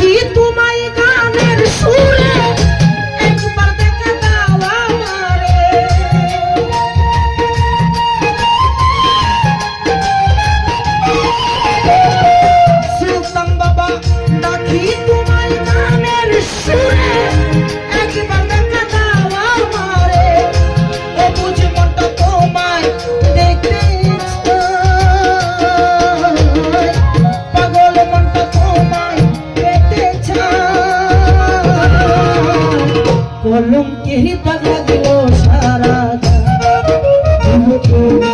que tu Thank you.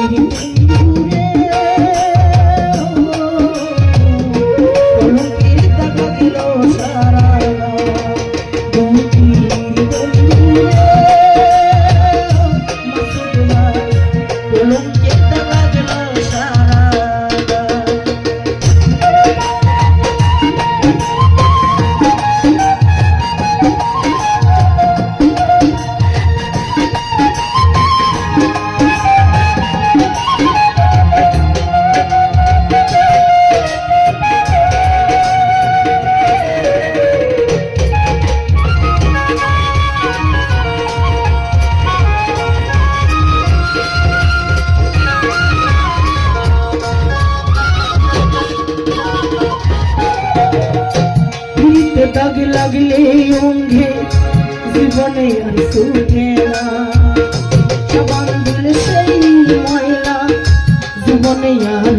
লাগলে অন্ধে জীবনে আর সুখে না। সাবান সেই ময়লা জীবনে আর